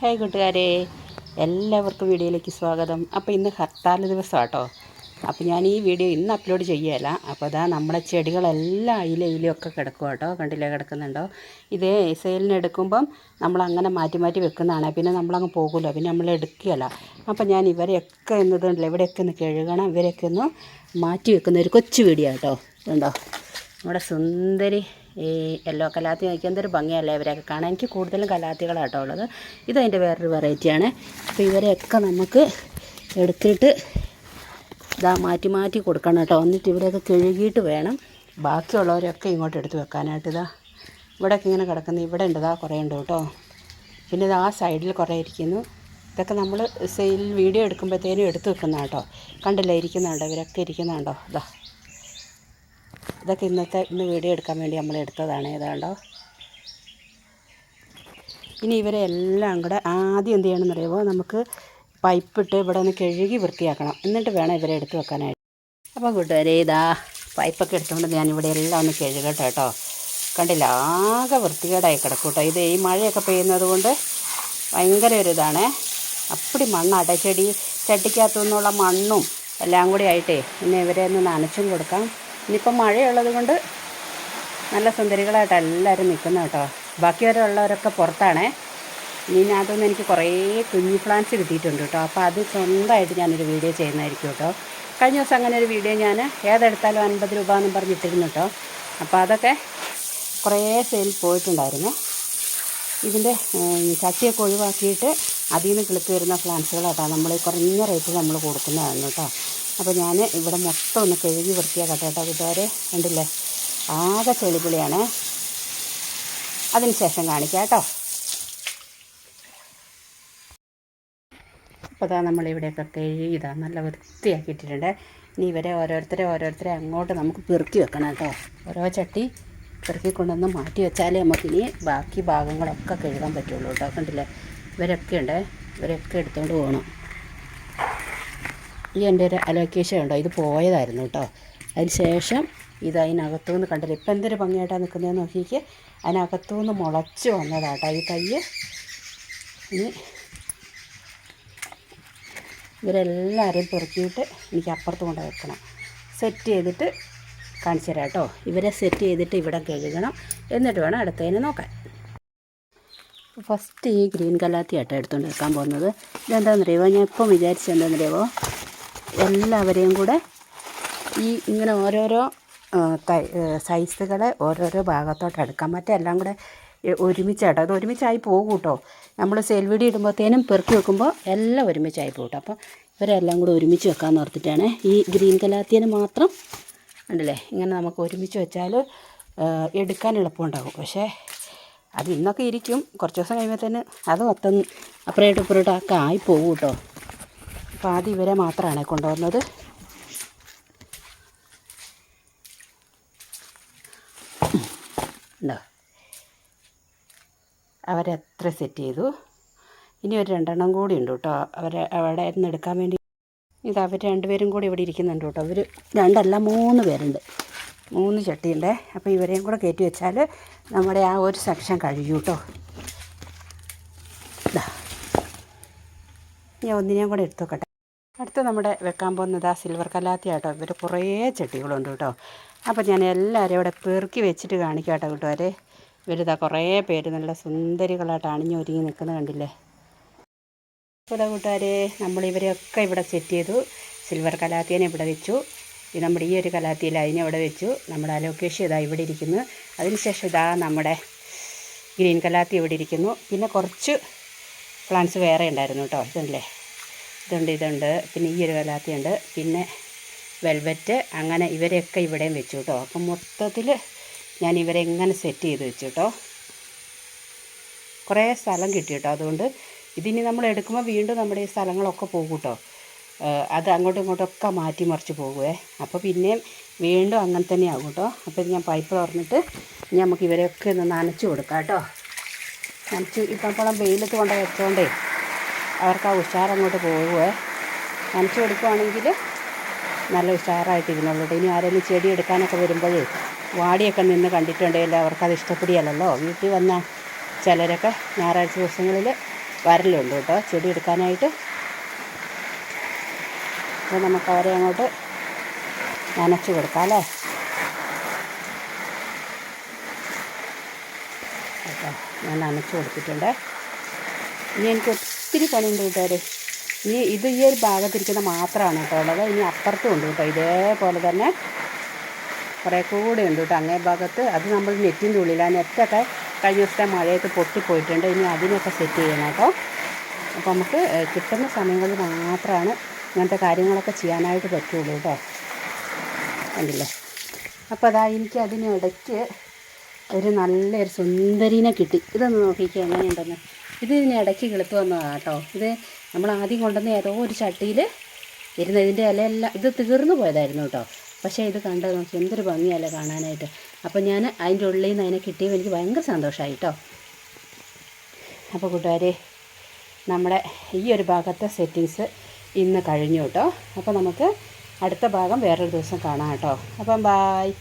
Hi കൂട്ടുകാരെ എല്ലാവർക്കും വീഡിയോയിലേക്ക് സ്വാഗതം. അപ്പോൾ ഇന്ന് ഹർത്താൽ ദിവസം കേട്ടോ അപ്പോൾ ഞാൻ ഈ വീഡിയോ ഇന്ന് അപ്ലോഡ് ചെയ്യുകയല്ല അപ്പോൾ അതാ നമ്മളെ ചെടികളെല്ലാം അയില ഒക്കെ കിടക്കും കേട്ടോ കണ്ടില്ലേ കിടക്കുന്നുണ്ടോ? ഇത് സെയിലിന് എടുക്കുമ്പം നമ്മൾ അങ്ങനെ മാറ്റി മാറ്റി വെക്കുന്നതാണ്. പിന്നെ നമ്മളങ്ങ് പോകുമല്ലോ. പിന്നെ നമ്മൾ എടുക്കുകയല്ല. അപ്പോൾ ഞാൻ ഇവരെയൊക്കെ എന്നതുണ്ടല്ലോ ഇവിടെയൊക്കെ ഒന്ന് കഴുകണം. ഇവരെയൊക്കെ ഒന്ന് മാറ്റി വെക്കുന്ന ഒരു കൊച്ചു വീഡിയോ കേട്ടോ ഉണ്ടോ നമ്മുടെ സുന്ദരി ഈ യെല്ലോ കലാത്തി നോക്കി എന്തൊരു ഭംഗിയല്ലേ ഇവരെയൊക്കെ കാണാൻ? എനിക്ക് കൂടുതലും കലാത്തികളാട്ടോ ഉള്ളത്. ഇതതിന്റെ വേറൊരു വെറൈറ്റിയാണ്. അപ്പോൾ ഇവരെയൊക്കെ നമുക്ക് എടുത്തിട്ട് ഇതാ മാറ്റി മാറ്റി കൊടുക്കണം കേട്ടോ. എന്നിട്ട് ഇവിടെയൊക്കെ കഴുകിയിട്ട് വേണം. ബാക്കിയുള്ളവരൊക്കെ ഇങ്ങോട്ട് എടുത്ത് വെക്കാനായിട്ട്. ഇതാ ഇവിടെയൊക്കെ ഇങ്ങനെ കിടക്കുന്നത് ഇവിടെ ഉണ്ട്. ഇതാ കുറേ ഉണ്ട് കേട്ടോ. പിന്നെ ഇത് ആ സൈഡിൽ കുറേ ഇരിക്കുന്നു. ഇതൊക്കെ നമ്മൾ സെയിൽ വീഡിയോ എടുക്കുമ്പോഴത്തേനും എടുത്ത് വെക്കുന്ന കേട്ടോ കണ്ടില്ലേ ഇരിക്കുന്നുണ്ടോ? ഇവരൊക്കെ ഇരിക്കുന്നുണ്ടോ? ഇതാ. ഇതൊക്കെ ഇന്നത്തെ ഇന്ന് വീഡിയോ എടുക്കാൻ വേണ്ടി നമ്മൾ എടുത്തതാണ്. ഏതാണ്ടോ. ഇനി ഇവരെ എല്ലാം കൂടെ ആദ്യം എന്ത് ചെയ്യണമെന്ന് അറിയുമ്പോൾ നമുക്ക് പൈപ്പിട്ട് ഇവിടെ ഒന്ന് കഴുകി വൃത്തിയാക്കണം. എന്നിട്ട് വേണം ഇവരെ എടുത്ത് വെക്കാനായിട്ട്. അപ്പോൾ കൂട്ടുകാരെ ഇതാ പൈപ്പൊക്കെ എടുത്തുകൊണ്ട് ഞാനിവിടെ എല്ലാം ഒന്ന് കഴുകട്ടെ കേട്ടോ. കണ്ടില്ല? ആകെ വൃത്തികേടായി കിടക്കും കേട്ടോ. ഇത് ഈ മഴയൊക്കെ പെയ്യുന്നത് കൊണ്ട് ഭയങ്കര ഒരു ഇതാണേ. അപ്പടി മണ്ണാട്ടെ ചെടി ചട്ടിക്കകത്തു നിന്നുള്ള മണ്ണും എല്ലാം കൂടി ആയിട്ടേ പിന്നെ ഇവരെ ഒന്ന് നനച്ചും കൊടുക്കാം. ഇനിയിപ്പോൾ മഴയുള്ളത് കൊണ്ട് നല്ല സുന്ദരികളായിട്ട് എല്ലാവരും നിൽക്കുന്ന കേട്ടോ. ബാക്കിയുള്ളവരൊക്കെ പുറത്താണേ. ഇനി എനിക്ക് കുറേ കുഞ്ഞു പ്ലാന്റ്സ് കിട്ടിയിട്ടുണ്ട് കേട്ടോ. അപ്പോൾ അത് സ്വന്തമായിട്ട് ഞാനൊരു വീഡിയോ ചെയ്യുന്നതായിരിക്കും കേട്ടോ. കഴിഞ്ഞ ദിവസം അങ്ങനെ ഒരു വീഡിയോ ഞാൻ ഏതെടുത്താലും അൻപത് രൂപ എന്നും പറഞ്ഞിട്ടിരുന്നു കേട്ടോ. അപ്പോൾ അതൊക്കെ കുറേ സെയിൽ പോയിട്ടുണ്ടായിരുന്നു. ഇതിന്റെ ചട്ടിയൊക്കെ ഒഴിവാക്കിയിട്ട് അതിൽ നിന്ന് കിളിത്ത് വരുന്ന പ്ലാന്റ്സുകളാട്ടോ നമ്മൾ കുറഞ്ഞ റേറ്റ് നമ്മൾ കൊടുക്കുന്നതാണ് കേട്ടോ. അപ്പോൾ ഞാൻ ഇവിടെ മൊത്തം ഒന്ന് കഴുകി വൃത്തിയാക്കട്ടെ കേട്ടോ കൂട്ടുകാരെ കണ്ടില്ലേ? ആകെ ചെളിപുളിയാണ്. അതിന് ശേഷം കാണിക്കാം കേട്ടോ. അപ്പോൾ അതാ നമ്മളിവിടെയൊക്കെ കഴുകിയതാ നല്ല വൃത്തിയാക്കിയിട്ടുണ്ട് ഇനി ഇവരെ ഓരോരുത്തരെ ഓരോരുത്തരെ അങ്ങോട്ട് നമുക്ക് പെറുക്കി വെക്കണം കേട്ടോ. ഓരോ ചട്ടി പെറുക്കി കൊണ്ടുവന്ന് മാറ്റി വെച്ചാലേ നമുക്കിനി ബാക്കി ഭാഗങ്ങളൊക്കെ കഴുകാൻ പറ്റുള്ളൂ കേട്ടോ. കണ്ടില്ലേ? ഇവരൊക്കെ ഉണ്ട്. ഇവരൊക്കെ എടുത്തുകൊണ്ട് പോകണം ഈ എന്റെ ഒരു അലോക്കേഷൻ ഉണ്ടോ? ഇത് പോയതായിരുന്നു കേട്ടോ. അതിന് ശേഷം ഇത് അതിനകത്തുനിന്ന് കണ്ടില്ല? ഇപ്പം എന്തൊരു ഭംഗിയായിട്ടാണ് നിൽക്കുന്നതെന്ന് നോക്കിക്ക്. അതിനകത്തുനിന്ന് മുളച്ച് വന്നതാട്ടോ ഈ തയ്യ്. ഇനി ഇവരെല്ലാവരെയും പെറുക്കിയിട്ട് എനിക്ക് അപ്പുറത്ത് കൊണ്ട് വെക്കണം. സെറ്റ് ചെയ്തിട്ട് കാണിച്ചു തരാം കേട്ടോ. ഇവരെ സെറ്റ് ചെയ്തിട്ട് ഇവിടെ കഴുകണം. എന്നിട്ട് വേണം അടുത്തതിനെ നോക്കാൻ. ഫസ്റ്റ് ഈ ഗ്രീൻ കലാത്തി ആട്ടോ എടുത്തുകൊണ്ട് വെക്കാൻ പോകുന്നത്. ഇതെന്താണെന്നറിയുമോ ഞാൻ ഇപ്പം വിചാരിച്ചത് എന്താണെന്നറിയുമോ എല്ലാവരെയും കൂടെ ഈ ഇങ്ങനെ ഓരോരോ തൈ സൈസുകളെ ഓരോരോ ഭാഗത്തോട്ട് എടുക്കാം. മറ്റെല്ലാം കൂടെ ഒരുമിച്ചാട്ടോ അത് ഒരുമിച്ചായി പോകും കേട്ടോ. നമ്മൾ സെയിൽ വീഡിയോ ഇടുമ്പോഴത്തേനും പെറുക്കി വെക്കുമ്പോൾ എല്ലാം ഒരുമിച്ചായി പോകും കേട്ടോ. അപ്പോൾ ഇവരെല്ലാം കൂടെ ഒരുമിച്ച് വെക്കാമെന്ന് ഓർത്തിട്ടാണ് ഈ ഗ്രീൻ കലാത്തിയന് മാത്രം ഉണ്ടല്ലേ ഇങ്ങനെ നമുക്ക് ഒരുമിച്ച് വെച്ചാൽ എടുക്കാൻ എളുപ്പമുണ്ടാകും പക്ഷേ അത് ഇന്നൊക്കെ ഇരിക്കും. കുറച്ച് ദിവസം കഴിയുമ്പോൾ തന്നെ അത് മൊത്തം അപ്പുറമായിട്ട് ഇപ്പുറമായിട്ടൊക്കെ ആയി പോകും കേട്ടോ. വരെ ഇവരെ മാത്രമാണ് കൊണ്ടുവന്നത് ഉണ്ടോ അവരെത്ര സെറ്റ് ചെയ്തു. ഇനി ഒരു രണ്ടെണ്ണം കൂടി ഉണ്ട് കേട്ടോ. അവരെ അവിടെ നിന്ന് എടുക്കാൻ വേണ്ടി. ഇത് അവർ രണ്ടുപേരും കൂടി ഇവിടെ ഇരിക്കുന്നുണ്ട് കേട്ടോ. അവർ രണ്ടല്ല മൂന്ന് പേരുണ്ട്. മൂന്ന് ചട്ടിയുണ്ട്. അപ്പോൾ ഇവരെയും കൂടെ കയറ്റി വെച്ചാൽ നമ്മുടെ ആ ഒരു സെക്ഷൻ കഴിയും കേട്ടോ. ഞാൻ ഒന്നിനെയും കൂടെ എടുത്തു വെക്കട്ടെ അടുത്ത് നമ്മുടെ വെക്കാൻ പോകുന്നത് ആ സിൽവർ കലാത്തി ആട്ടോ ഇവർ കുറേ ചെട്ടികളുണ്ട് കേട്ടോ. അപ്പോൾ ഞാൻ എല്ലാവരും ഇവിടെ പെറുക്കി വെച്ചിട്ട് കാണിക്കാം കേട്ടോ കൂട്ടുകാരെ. ഇവരിതാ കുറേ പേര് നല്ല സുന്ദരികളായിട്ട് അണിഞ്ഞൊരുങ്ങി നിൽക്കുന്നത് കണ്ടില്ലേ? ഇവിടെ കൂട്ടുകാരെ നമ്മളിവരെയൊക്കെ ഇവിടെ സെറ്റ് ചെയ്തു. സിൽവർ കലാത്തിയനെ ഇവിടെ വെച്ചു. ഇത് നമ്മുടെ ഈ ഒരു കലാത്തിയിൽ അതിനെ ഇവിടെ വെച്ചു. നമ്മുടെ അലോക്കേഷൻ ഇതാ ഇവിടെ ഇരിക്കുന്നു. അതിനുശേഷം ഇതാ നമ്മുടെ ഗ്രീൻ കലാത്തി ഇവിടെ ഇരിക്കുന്നു. പിന്നെ കുറച്ച് പ്ലാന്റ്സ് വേറെ ഉണ്ടായിരുന്നു കേട്ടോ. ഇതുണ്ടല്ലേ? ഇതുണ്ട് ഇതുണ്ട് പിന്നെ ഈ ഒരു കലാത്തിയുണ്ട് പിന്നെ വെൽവെറ്റ് അങ്ങനെ ഇവരെയൊക്കെ ഇവിടെയും വെച്ചു കേട്ടോ അപ്പം മൊത്തത്തിൽ ഞാൻ ഇവരെ എങ്ങനെ സെറ്റ് ചെയ്ത് വെച്ചു കേട്ടോ കുറേ സ്ഥലം കിട്ടി കേട്ടോ അതുകൊണ്ട്. ഇതിനി നമ്മൾ എടുക്കുമ്പോൾ വീണ്ടും നമ്മുടെ ഈ സ്ഥലങ്ങളൊക്കെ പോകും കേട്ടോ അത് അങ്ങോട്ടും ഇങ്ങോട്ടൊക്കെ മാറ്റി മറിച്ച് പോകുമേ അപ്പോൾ പിന്നെയും വീണ്ടും അങ്ങനെ തന്നെ ആകും കേട്ടോ അപ്പോൾ ഞാൻ പൈപ്പ് തുറന്നിട്ട് നമുക്ക് ഇവരെയൊക്കെ ഒന്ന് നനച്ച് കൊടുക്കാം കേട്ടോ. നനച്ച് ഇപ്പം വെയിലത്ത് കൊണ്ട് വെച്ചോണ്ടേ. അവർക്ക് ആ ഉഷാറങ്ങോട്ട് പോകുമേ നനച്ച് കൊടുക്കുവാണെങ്കിൽ നല്ല ഉഷാറായിട്ട് ഇരുന്നുള്ളൂ ഇനി ആരെങ്കിലും ചെടി എടുക്കാനൊക്കെ വരുമ്പോഴേ വാടിയൊക്കെ നിന്ന് കണ്ടിട്ടുണ്ടെങ്കിൽ അവർക്കത് ഇഷ്ടപ്പെടുകയല്ലോ വീട്ടിൽ വന്ന ചിലരൊക്കെ ഞായറാഴ്ച ദിവസങ്ങളിൽ വരലുണ്ട് കേട്ടോ. ചെടി എടുക്കാനായിട്ട്. അപ്പോൾ നമുക്ക് അവരെ അങ്ങോട്ട് നനച്ച് കൊടുക്കാം അല്ലേ? കേട്ടോ ഞാൻ നനച്ച് കൊടുത്തിട്ടുണ്ട്. ഇനി എനിക്ക് ഒത്തിരി പണിയുണ്ട് കൂട്ടുകാരെ. ഇനി ഇത് ഈ ഒരു ഭാഗത്തിരിക്കുന്ന മാത്രമാണ് കേട്ടോ ഉള്ളത്. ഇനി അപ്പുറത്തും ഉണ്ട് കേട്ടോ. ഇതേപോലെ തന്നെ കുറേ കൂടെ ഉണ്ട് കേട്ടോ അങ്ങേ ഭാഗത്ത്. അത് നമ്മൾ നെറ്റിന്റെ ഉള്ളിൽ ആ നെറ്റൊക്കെ കഴിഞ്ഞ ദിവസത്തെ മഴയത്ത് പൊട്ടിപ്പോയിട്ടുണ്ട് ഇനി അതിനൊക്കെ സെറ്റ് ചെയ്യണം കേട്ടോ. അപ്പോൾ നമുക്ക് കിട്ടുന്ന സമയങ്ങളിൽ മാത്രമാണ് ഇങ്ങനത്തെ കാര്യങ്ങളൊക്കെ ചെയ്യാനായിട്ട് പറ്റുള്ളൂ കേട്ടോ. കണ്ടില്ലേ? അപ്പോൾ അതാ എനിക്ക് അതിനിടയ്ക്ക് ഒരു നല്ലൊരു സുന്ദരീനെ കിട്ടി. ഇതൊന്ന് നോക്കിക്കുക എങ്ങനെയുണ്ടെന്ന്. ഇത് ഇതിന് ഇടയ്ക്ക് കിളുത്ത് വന്നതാണ് കേട്ടോ ഇത് നമ്മൾ ആദ്യം കൊണ്ടുവന്ന ഏതോ ഒരു ചട്ടിയിൽ ഇരുന്ന് ഇതിന്റെ ഇലയെല്ലാം ഇത് തീർന്നു പോയതായിരുന്നു കേട്ടോ പക്ഷേ ഇത് കണ്ട് നോക്കി എന്തൊരു ഭംഗിയല്ല കാണാനായിട്ട്. അപ്പോൾ ഞാൻ അതിന്റെ ഉള്ളിൽ നിന്ന് അതിനെ കിട്ടിയപ്പോൾ എനിക്ക് ഭയങ്കര സന്തോഷമായി കേട്ടോ അപ്പോൾ കൂട്ടുകാരെ നമ്മുടെ ഈ ഒരു ഭാഗത്തെ സെറ്റിങ്സ് ഇന്ന് കഴിഞ്ഞു കേട്ടോ അപ്പോൾ നമുക്ക് അടുത്ത ഭാഗം വേറൊരു ദിവസം കാണാം കേട്ടോ അപ്പം ബായ്